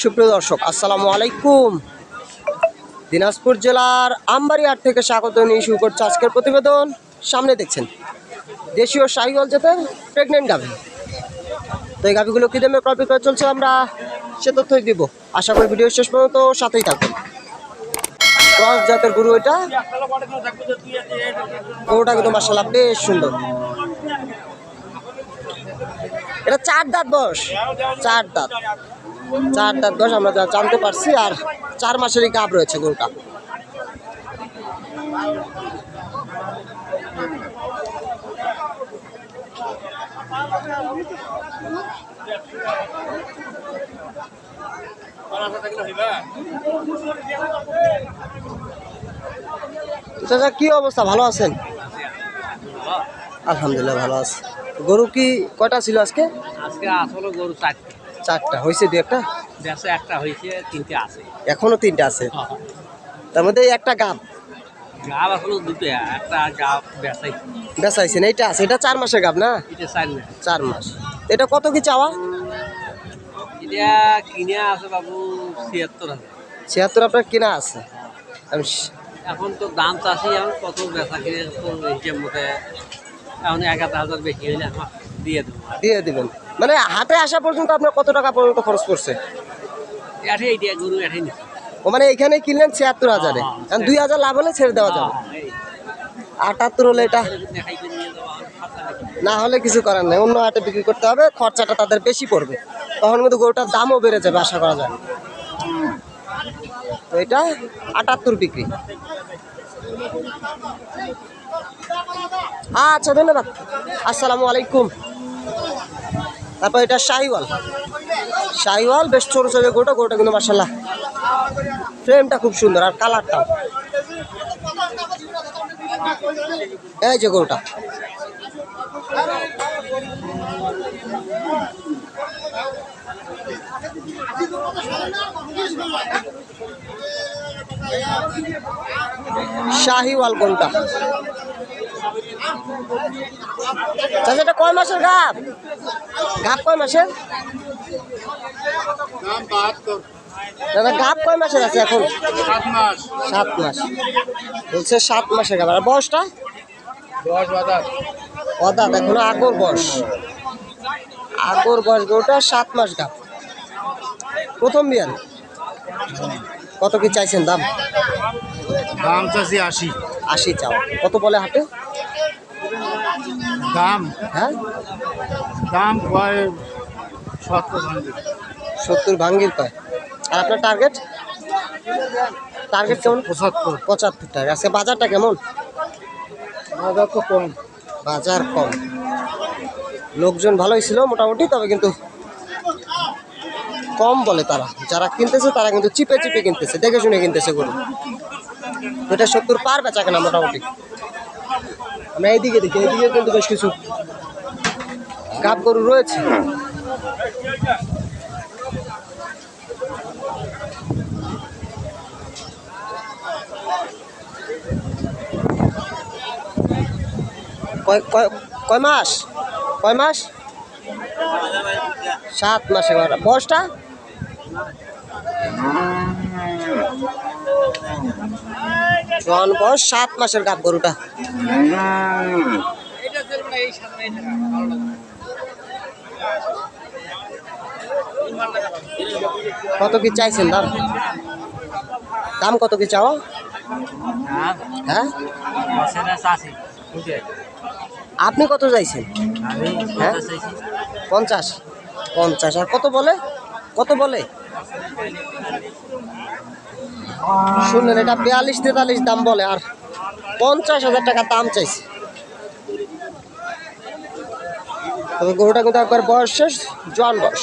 সুপ্রিয় দর্শক, আসসালামু আলাইকুম। দিনাজপুর জেলার আমবাড়িহাট থেকে স্বাগত নিয়ে শুরু করছে আজকের প্রতিবেদন। সামনে দেখছেন, দেশীয় শাহিওয়াল জাতের প্রেগনেন্ট গাভি। তো এই গাভিগুলো কী দামে ক্রয় বিক্রয় চলছে আমরা সে তথ্যই দিব। আশা করি ভিডিও শেষ পর্যন্ত সাথেই থাকবেন। ক্রস জাতের গরু এটা। গরুটা কিন্তু মাসাল্লাহ বেশ সুন্দর। এটা চার দাঁত বয়স। চার দাঁত। চার দাঁত বয়স আমরা যা জানতে পারছি, আর চার মাসেরই গাব রয়েছে গরুটা। চাচা, কি অবস্থা? ভালো আছেন? আলহামদুলিল্লাহ, ভালো আছে। গরু কি কয়টা ছিল আজকে? আজকে আসলে গরু চারটে। চারটা হয়েছে দু একটা? দেশে একটা হয়েছে তিনটে আছে। এখনও তিনটা আছে? তার মধ্যে একটা গাব? গাব দুটো একটা গাব বেসাই বেচাইছেন এইটা আছে। এটা চার মাসের গাব না? এটা চার মাস। এটা কত কি চাওয়া? এটা কিনে আছে বাবু ছিয়াত্তর হাজার। ছিয়াত্তর আপনার কেনা আছে? আমি এখন তো দাম চাষি এখন কত বেচা কিনে তো হিসেব মতে এখন এক হাজার হাজার বেশি হইলে আমার দিয়ে দেবো। দিয়ে দিবেন। মানে হাতে আসা পর্যন্ত আপনার কত টাকা পর্যন্ত খরচ করছে ও মানে এখানে কিনলেন ছিয়াত্তর হাজারে। হ্যাঁ, কারণ দুই হাজার লাভ হলে ছেড়ে দেওয়া যাবে। আটাত্তর হলে এটা। না হলে কিছু করার নেই। অন্য হাটে বিক্রি করতে হবে খরচাটা তাদের বেশি পড়বে। তখন কিন্তু গরুটার দামও বেড়ে যাবে আশা করা যায়। তো এটা আটাত্তর বিক্রি। আচ্ছা ধন্যবাদ। আসসালামু আলাইকুম। তারপর এটা শাহিওয়াল। শাহিওয়াল বেশ ছোটো ছোটো গোটা গোটা কিন্তু মার্শাল্লাহ ফ্রেমটা খুব সুন্দর, আর কালারটাও এই যে গরুটা শাহিওয়াল কোনটা? চাচা এটা কয় মাসের গাপ গাপ কয় মাসের? দাদা গাপ কয় মাসের আছে এখন? সাত মাস। বলছে সাত মাসের গাপ। আর বয়সটা? অদাত এখনও আগর বয়স। আগর বয়স গরুটা সাত মাস গাপ। প্রথম বিয়ান কত কি চাইছেন দাম? দাম চাষি আশি। আশি চাও। কত বলে হাটে? দাম? হ্যাঁ? দাম কয় সত্তর ভাঙবে সত্তর ভাঙ্গির কয় আর আপনার টার্গেট টার্গেট কেমন? পঁচাত্তর। পঁচাত্তর টাকা। আজকে বাজারটা কেমন? বাজার তো কম। বাজার কম। লোকজন ভালোই ছিল মোটামুটি তবে কিন্তু কম বলে তারা। যারা কিনতেছে তারা কিন্তু চিপে চিপে কিনতেছে। দেখে শুনে কিনতেছে গরু। এটা সত্তর পার বেচা কেনা মোটামুটি। আমরা এইদিকে দেখি এইদিকে কিন্তু বেশ কিছু গাব গরু রয়েছে? কয় কয় কয় মাস? কয় মাস? সাত মাসে বয়সটা? জন বয়স সাত মাসের গাব গরুটা এটা চলবে না এই সামনে ভালো লাগে কত কি চাইছেন দাম? দাম কত কি চাও? হ্যাঁ? আপনি কত চাইছেন? হ্যাঁ? পঞ্চাশ। পঞ্চাশ। আর কত বলে? কত বলে? শুনলেন এটা বিয়াল্লিশ তেতাল্লিশ দাম বলে, আর পঞ্চাশ হাজার টাকা দাম চাইছে। তবে গরুটা কিন্তু একবার বয়স শেষ, জোয়ান বয়স।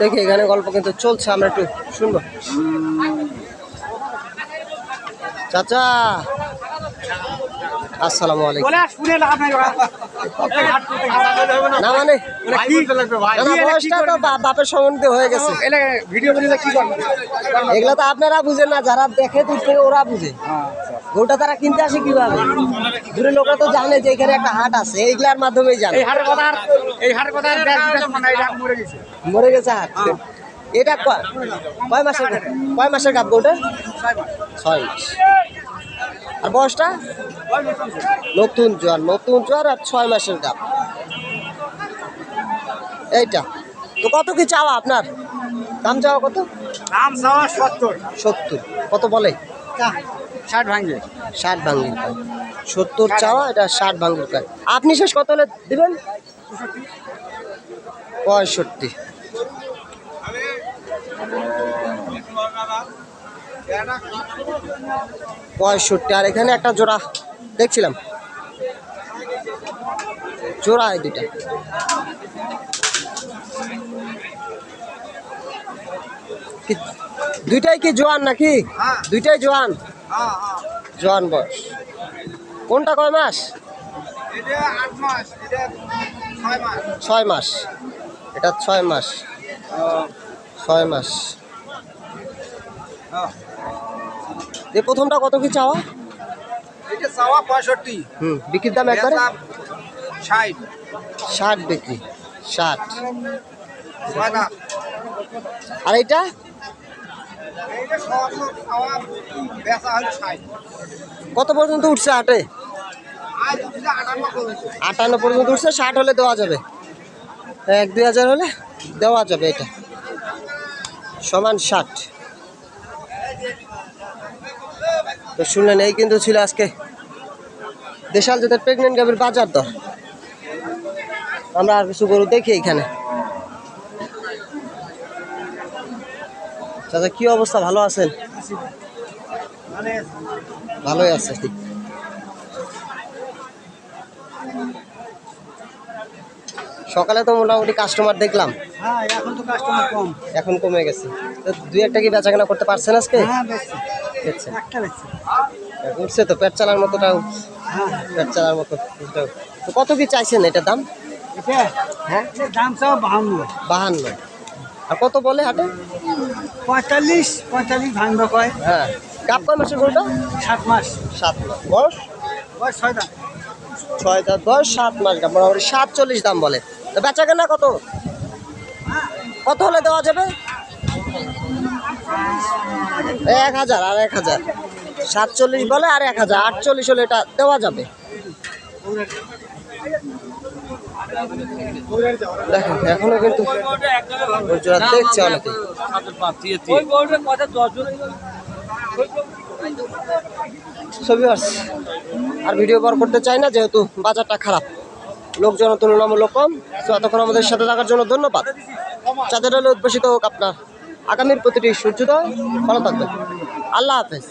দেখি এখানে গল্প কিন্তু চলছে আমরা একটু শুনব। চাচা! আসসালামু আলাইকুম। না মানে? বয়সটা তো বাপের সম্বন্ধে হয়ে গেছে। এগুলো তো আপনারা বুঝেন না যারা দেখে দূর থেকে ওরা বুঝে। গরুটা তারা কিনতে আসে কীভাবে? দূরে লোকরা তো জানে যে এখানে একটা হাট আছে এইগুলার মাধ্যমেই জানে। মরে গেছে। হাট? এটা কয় মাসের কয় মাসের গাব গরুটা ছয় মাস। আর বয়সটা? নতুন জোয়ার নতুন জোয়ার আর ছয় মাসের গাব এইটা। তো কত কি চাওয়া আপনার? দাম চাওয়া কত? দাম চাওয়া সত্তর। সত্তর। কত বলে? ষাট ভাঙবে। ষাট ভাঙ্গির কয় সত্তর চাওয়া এটা ষাট ভাঙ্গির কয় আপনি শেষ কত হলে দেবেন? পঁয়ষট্টি। পঁয়ষট্টি। আর এখানে একটা জোড়া দেখছিলাম। জোড়া এই দুইটা। কি- দুইটাই কি জোয়ান নাকি? দুইটাই জোয়ান? জোয়ান বয়স। কোনটা কয় মাস? ছয় মাস। এটা ছয় মাস। ছয় মাস। এই প্রথমটা কত কি চাওয়া? এটা চাওয়া পঁয়ষট্টি। হুম বিক্রির দাম একবারে? ষাট। ষাট বিক্রি। ষাট। আর এইটা এইটা সত্তর চাওয়া বেচা হলো ষাট কত পর্যন্ত উঠছে হাটে পর্যন্ত। আটান্ন পর্যন্ত উঠছে ষাট হলে দেওয়া যাবে। এক দুই হাজার হলে দেওয়া যাবে এটা। সমান ষাট। তো শুনলেন এই কিন্তু ছিল আজকে দেশাল জাতের প্রেগনেন্ট গাভীর বাজার দর। আমরা আর কিছু গরু দেখি এখানে। চাচা কি অবস্থা? ভালো আছেন? ভালোই আছে সকালে তো মোটামুটি কাস্টমার দেখলাম। হ্যাঁ এখন তো কাস্টমার কম। এখন কমে গেছে। তো দুই একটা কি বেচা কেনা করতে পারছেন আজকে? হ্যাঁ উঠছে তো পেট চালার মতোটাও হ্যাঁ। পেট চালার মতো তো কত কি চাইছেন এটা দাম? হ্যাঁ? এটার দাম বাহান্ন। বাহান্ন। আর কত বলে হাটে? পঁয়তাল্লিশ পঁয়তাল্লিশ ভাঙবে কয়? হ্যাঁ। কাপ কয় মাসের গরুটা? সাত মাস। সাত মাস। বয়স? বয়স ছয় দাম ছয় দাঁত। বয়স সাত মাস। দাম মোটামুটি সাতচল্লিশ দাম বলে। তো বেচা কেনা কত? কত হলে দেওয়া যাবে? এক হাজার আর এক হাজার। সাতচল্লিশ বলে আর এক হাজার। আটচল্লিশ হলে এটা দেওয়া যাবে। দেখেন এখনও কিন্তু জোড়া দেখছে অনেকে ছবি আর ভিডিও বার করতে চাই না যেহেতু বাজারটা খারাপ। লোকজন তুলনামূলক কম। তো এতক্ষণ আমাদের সাথে থাকার জন্য ধন্যবাদ। চাঁদের আলো উদ্ভাসিত হোক আপনার। আগামীর প্রতিটি সূর্যোদয় ভালো থাকবেন। আল্লাহ হাফেজ।